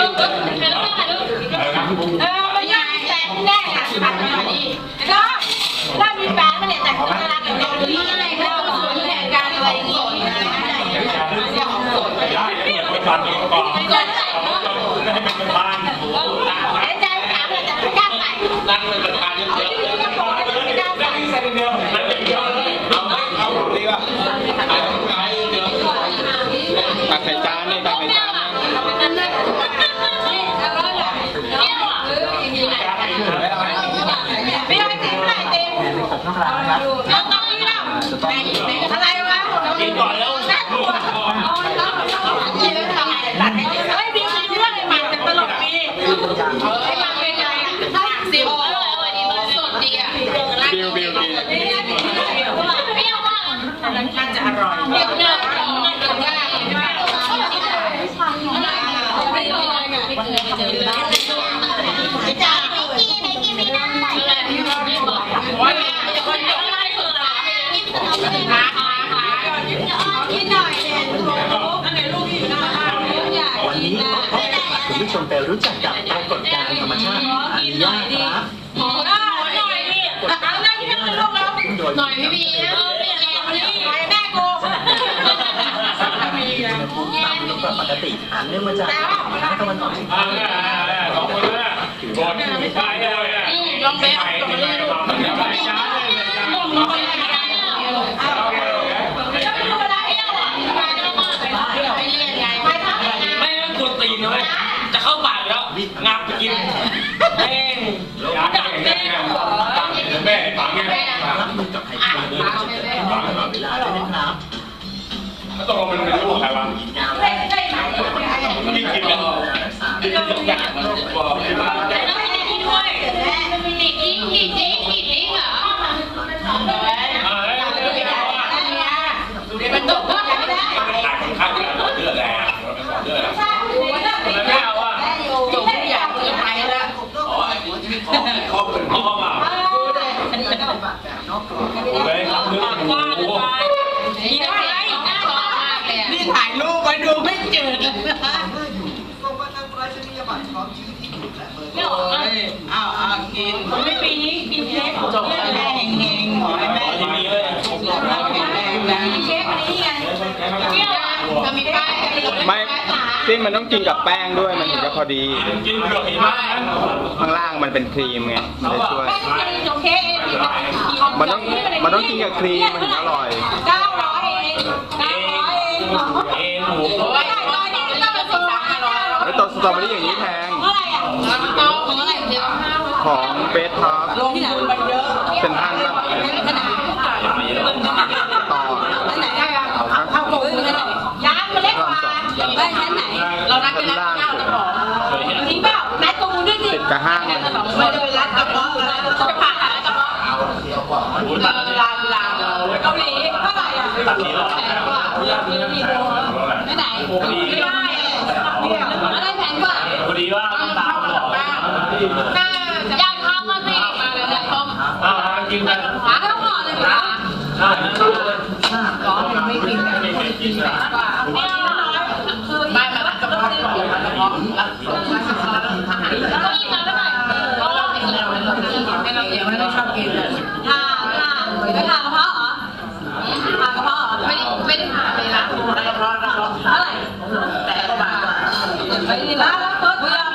ถ่า แล้วตอนนี้เราอะไรวะกินก่อนแล้วน่ากลัวเอาแล้วเรากินแล้วทำไงตัดให้เฮ้ย ผู้ชมไปรู้จักกับปรากฏการณ์ธรรมชาติอันยาครับขอหน่อยดิเอาหน้าที่นั่งลูกแล้วโดยหน่อยพี่บีนะเปลี่ยนแรงมาดิไปแม่กูอุณหภูมิต่ำลงกว่าปกติอันเนื่องมาจากภาคตะวันออกเฉียงอ่าใต้สองคนแล้วบอลไม่ใช่เลยอะอืมลองเบ๊ะลองเบ๊ะดูใส่ งับไปกินแม่งจานแม่แม่ฝังไงรับมือกับไฮ คอคอเป็นคอมาเลยครับเนื้อหมูดีได้น่าชอบมากเลยอะนี่ถ่ายรูปไว้ดูไม่จืดไม่ออกอะอ้าวอ้าวกินไม่ปีนี้กินเค้กจบแม่เฮงเฮงขอให้แม่ที่มีเลยแข็งแรงนะเค้กอันนี้ไงเปรี้ยวอะจะมีป้ายไม่ ที่มันต้องกินกับแป้งด้วยมันถึงจะพอดีกินเผือกอีกมากข้างล่างมันเป็นครีมไงมันจะช่วยแม่กินจบเค้กเองมันต้องมันต้องกินกับครีมมันถึงอร่อยเก้าร้อยเองเก้าร้อยเองเอ็นหมูโอ้ยตอนนี้ก็เป็นสี่สามร้อยแล้วตัวสตรอเบอรี่อย่างนี้แพงเท่าไหร่อะเอาของอะไรเดียวห้าของเบสท็อปลงที่ไหนมันเยอะเป็นพันแบบ ขนาด ต่อ ไหนอะเอาลงเลยยางมันเล็กกว่าได้ชั้นไหน เรานัดกันแล้วเก้าจะบอกจริงเปล่านัดตรงนู้นด้วยสิติดกับห้างไม่ได้รัดกระเพาะจะผ่าอะไรกระเพาะหมูตัดลาลาเกาหลีเท่าไหร่อะตัดทีละแพงกว่าไม่ไหนไม่ได้อะไรแพงกว่าพอดีว่ามันตามหรอน่าจะอยากทำมาสิมาเลยนะชมอ่ากินกันหาข้าวห่อเลยค่ะอ่าร้อนยังไม่กินแต่กินแร้องรับส่งมาสักตอนอาหาลยิงมาเไหร่ก็าเนแล้วเรก็นแล้วเชอบกินค่ะค่ะค่ะ